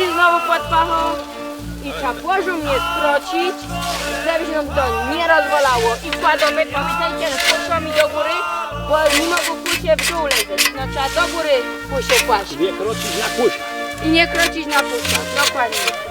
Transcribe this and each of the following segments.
i znowu pod pacho. I trzeba poziom nie skrócić, żeby się to nie rozwalało. I wkładamy, pamiętajcie, że puszczami do góry, bo nie mogą kusie w dół lecieć. No trzeba do góry kusie kłaść. Nie krocić na kusia. I nie krocić na puszkach, dokładnie.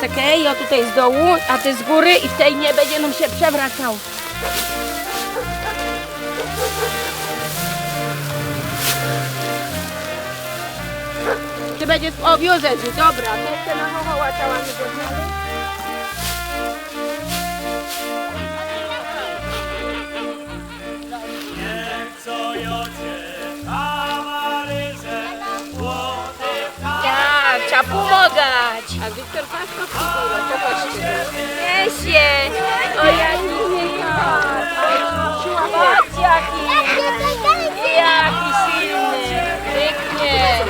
Poczekaj, ja tutaj z dołu, a ty z góry i w tej nie będzie nam się przewracał. Ty będziesz o wiozę, dobra, to jeszcze na chochoła cała nie pomagać. A Wiktor Pasko przybyła, popatrzcie. Niesie. O jaki Patrz jaki. Jaki silny. Pięknie.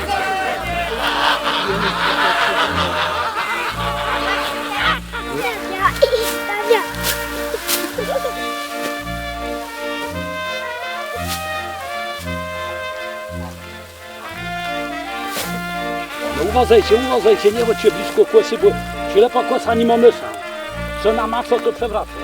Uważajcie, uważajcie, nie chodźcie blisko kłosy, bo ślepa kosa nie ma mysza. Co na maco to przewraca.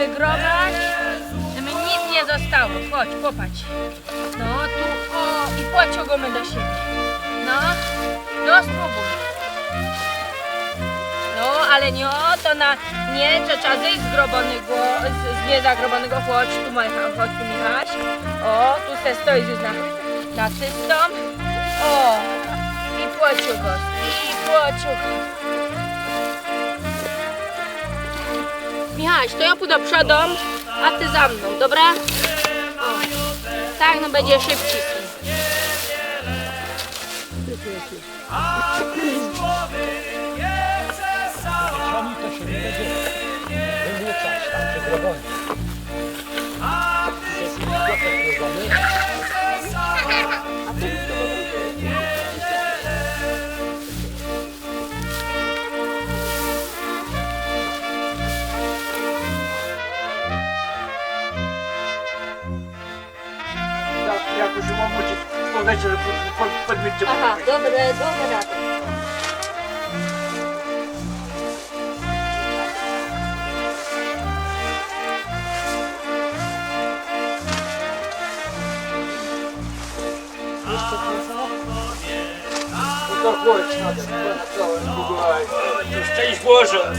Wygrobać, żeby nic nie zostało. Chodź, popatrz. No tu, o, i pociągamy do siebie. No, no spróbuj. No, ale nie o to na, nie, to trzeba zejść z grobonego, z, z niezagrobonego, chodź tu Michał, chodź tu Michaś. O, tu se stoisz już na, na cystą. O, i pociąg go, i pociąg. Michaś, to ja pójdę przodą, a ty za mną, dobra? O, tak, no będzie szybciej. Aha, dobre, dobre rady. To chodź na ten, na całym Google. Szczęść Boże.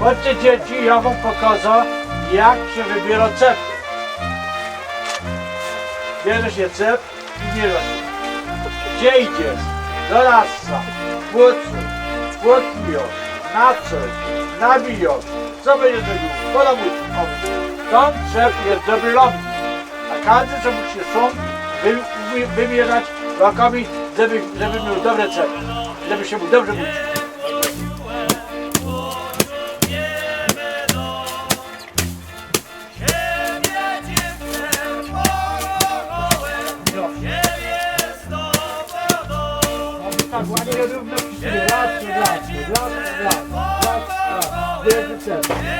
Chodźcie dzieci, ja wam pokażę jak się wybiera cep. Bierzesz je cep i bierzesz. Gdzie idziesz? Do lasa, płocu, płotnios, na coś, nabijasz. Co będzie robił? Podobny Tam cep jest dobry lądnik. A każdy, co musi są, wy, wy, wymierzać rokami, żeby, żeby miał dobre cep. Żeby się mu dobrze uczył. Ładnie równo przyszły. Raz, raz, raz, raz, raz, raz. Wielki cel. Dobra.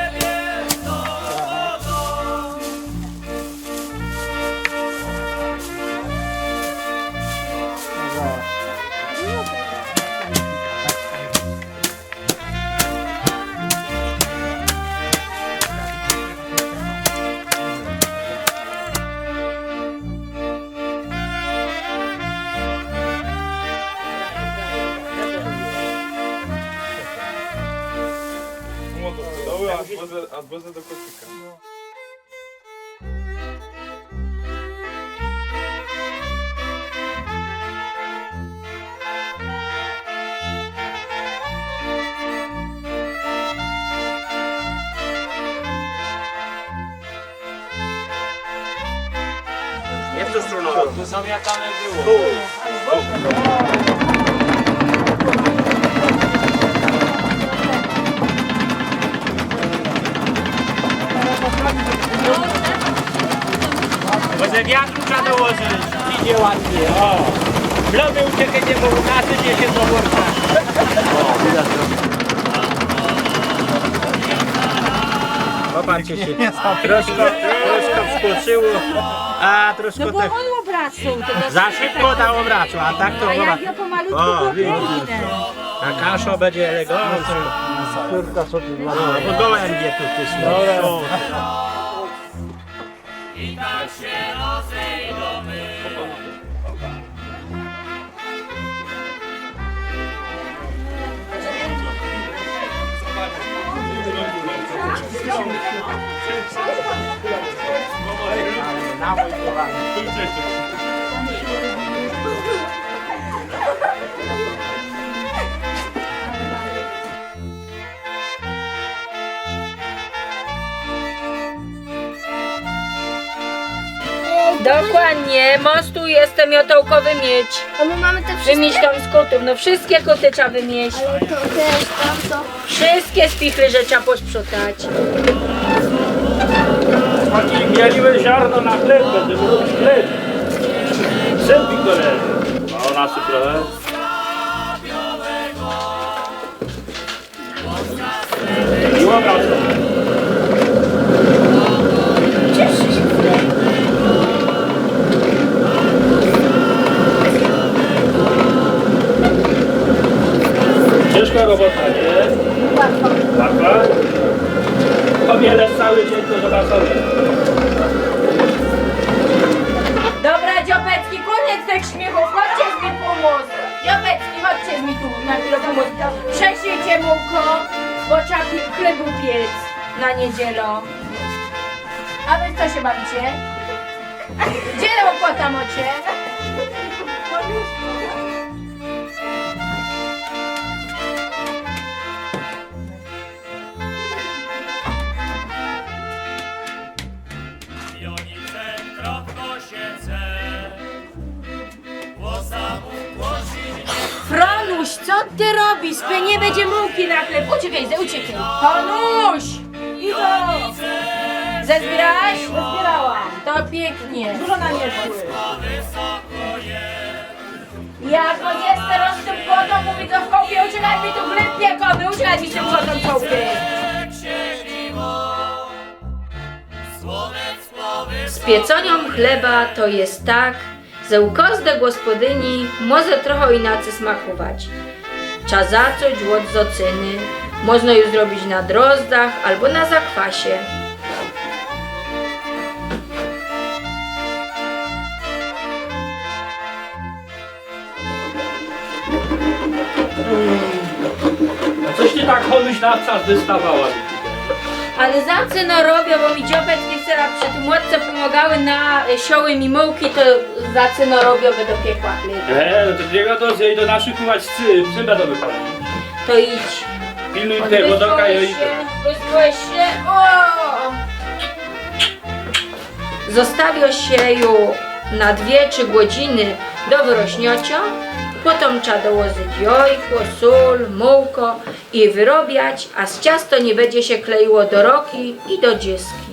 або за докотиками. Nie w tą stronę. Tu sam jak tam było. Może wiatru trzeba dołożyć. Idzie ładnie. O. Bloby uciekać nie mogą, na tym nie się worka. Popatrzcie się. Troszkę, troszkę wskoczyło, a troszkę No bo tak on obracał tego za szybko dało braczu, a tak to A ja, chyba. ja pomalutku O, widzisz. A kasza będzie elegancko. Kurka sobie No, bo gołębie tu i tak się rozejdą Now we're going to Dokładnie, mostu jestem miotołkowy mieć. A my mamy te wszystkie? Wymieść tam z kotów, no wszystkie koty trzeba wymieść. Ale to też tamto. Wszystkie spichry, że trzeba posprzątać. Taki mieliły ziarno na chleb, będziemy robić chleb. Sępik do leży. O, nasyp trochę. I obracam. Ciężka robota, nie? Łatwa? O wiele cały dzień to zobaczymy. Dobra, dziobecki, koniec tych śmiechów, chodźcie z mi pomóc. Dziobecki, chodźcie mi tu na chwilę pomóc. Przesiejcie mułko, bo trzeba pi- chlebu piec na niedzielę. A wy co się bawicie? Gdzie łopota mocie? Co ty robisz? Spy nie będzie mułki na chleb. Uciekaj, ze- uciekaj. Franuś! Ido! Zezbierałaś? Zezbierałam. To pięknie. Dużo na nie Jak on jest teraz z tym kotą, mówi do w kołpie, uciekaj mi tu chleb piekony, uciekaj mi z tym w kołpie. Z pieconią chleba to jest tak, że u każdej gospodyni może trochę inaczej smakować. Trzeba zacząć od zocyny, można ją zrobić na drozdach albo na zakwasie. A coś ty tak chodzisz na czas wystawała. Ale za co no robią, bo mi dziobetki wczoraj przy tym łodce pomagały na e, sioły mi mułki, to za no by do piekła chleb. E, no to niego to zjeść do naszykować psy, psy będą wypadać. To idź. Pilnuj tego doka i Wyzbyłeś się. O! Zostawio się ją na 2-3 godziny do wyrośniocia. Potem trzeba dołożyć jajko, sól, mułko i wyrobiać, a z ciasto nie będzie się kleiło do roki i do dziski.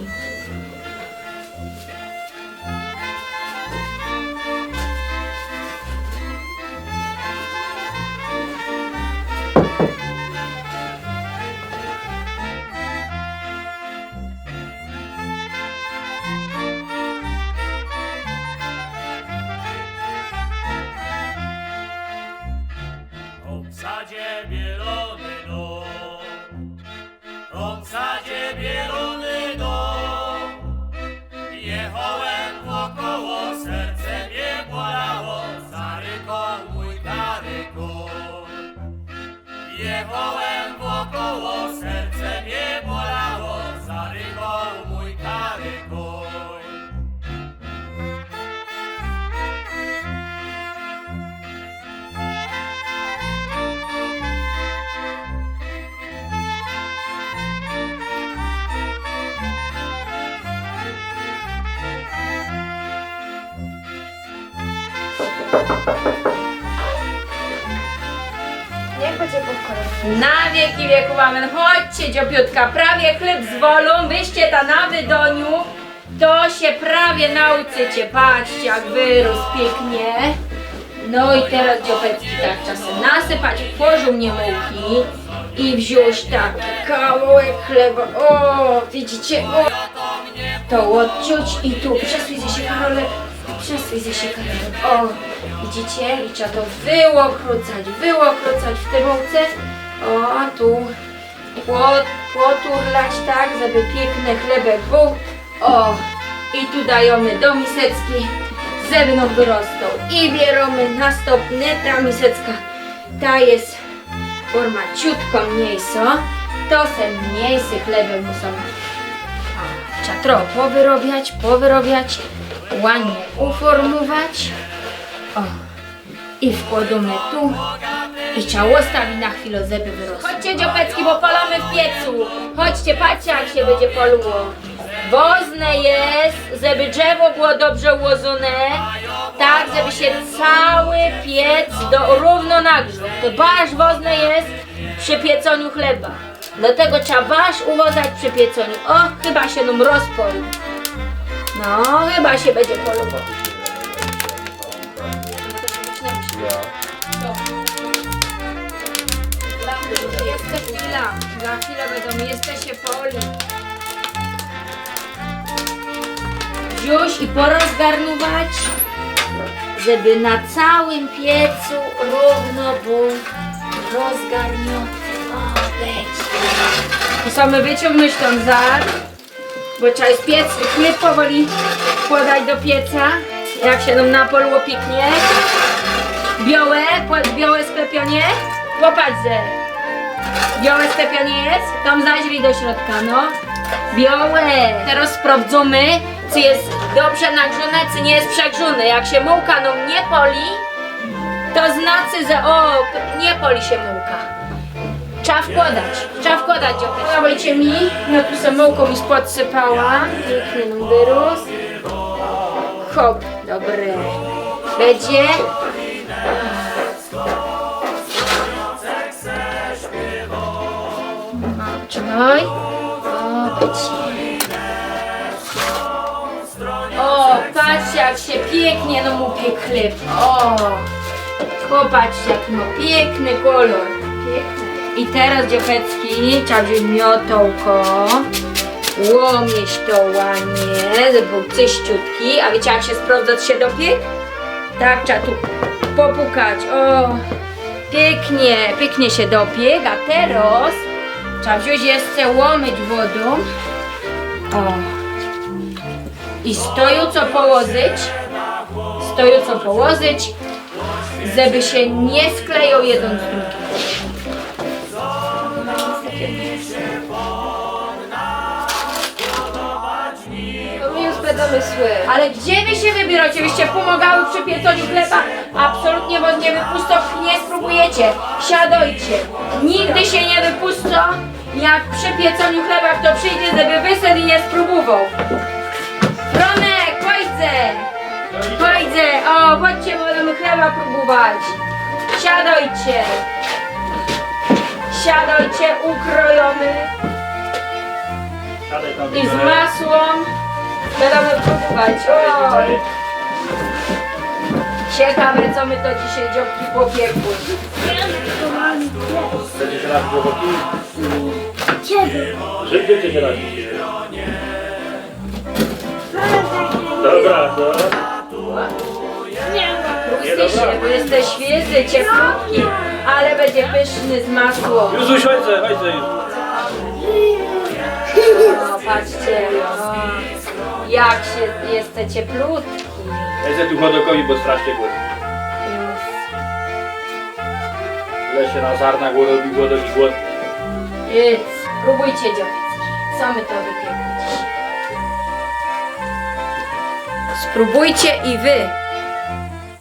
Na wieki wieku amen. Chodźcie dziobiutka, prawie chleb z wolą, wyście ta na wydoniu, to się prawie nauczycie. Patrzcie jak wyrósł pięknie. No i teraz dziopecki tak czasem nasypać w porządnie mułki i wziąć taki kawałek chleba. O, widzicie? O, to odciąć i tu przesuń się Karole, przesuń się Karole. O, widzicie? I trzeba to wyłokrucać, wyłokrucać w tym łące. O, tu płot, płoturlać tak, żeby piękny chlebek był. O, i tu dajemy do miseczki, ze mną wyrostą. I bierzemy następny, ta miseczka, ta jest forma ciutko mniejsza. To są mniejsze chleby muszą Trzeba trochę powyrobiać, powyrobiać, ładnie uformować. O. I wkładamy tu. I trzeba zostawić na chwilę, żeby wyrosły. Chodźcie dziopecki, bo palamy w piecu. Chodźcie, patrzcie jak się będzie poluło. Wozne jest, żeby drzewo było dobrze ułożone, tak, żeby się cały piec do, równo nagrzał. To bardzo wozne jest przy pieconiu chleba. Dlatego trzeba basz uważać przy pieconiu. O, chyba się nam rozpolił. No, chyba się będzie polował. Jeszcze chwila, za chwilę będą się poli. Wziąć i porozgarnować, żeby na całym piecu równo był rozgarnięty. O, być. Wyciągnąć tą zar, bo trzeba jest piec, chleb powoli wkładać do pieca, jak się nam napolło pięknie. Białe, białe sklepianie, popatrzcie. Białe sklepianie jest, tam zajrzyj do środka, no. Białe. Teraz sprawdzamy, czy jest dobrze nagrzane, czy nie jest przegrzane. Jak się mułka nam nie poli, to znaczy, że o, nie poli się mułka. Trzeba wkładać, trzeba wkładać dziopę. Dawajcie mi, ja tu sobie mułką mi podsypała. Piękny wyrósł. Hop, dobre. Będzie. Trzymaj. O, będzie. O, patrzcie jak się pięknie nam upiekł chleb. O, popatrzcie jaki ma piękny kolor. I teraz dziopecki trzeba miotołko. Łomieść to ładnie, żeby był czyściutki. A wiecie jak się sprawdza, czy się dopiekł? Tak, trzeba tu popukać. O, pięknie, pięknie się dopiekł. A teraz trzeba wziąć jeszcze łomyć wodą. O. I stojąco położyć, stojąco położyć, żeby się nie sklejał jeden z drugim. Szły. Ale gdzie wy się wybieracie? Wyście pomagały przy pieconiu chleba? Absolutnie was nie nie spróbujecie. Siadajcie. Nigdy się nie wypuszczą, jak przy pieconiu chleba kto przyjdzie, żeby wyszedł i nie spróbował. Ronek, chodźcie! Chodźcie! O, chodźcie, możemy chleba próbować. Siadajcie. Siadajcie, ukrojony. I z masło będziemy próbować. Oj. Ciekawe co my to dzisiaj dziobki popiekły. Będziesz raz głęboki? Kiedy? Życie cię się radzi. Dobra, dobra. Próbujcie się, bo jesteś świeży, cieplutki, ale będzie pyszny z masło. Józuś, chodź, chodź, już. O, patrzcie, jak się jest cieplutki. Lecę tu chodokowi, bo strasznie głodny. Tyle się na zarna robi głodok i głodny. Jedz, próbujcie dziobić. Co my to wypiekli dziś? Spróbujcie i wy.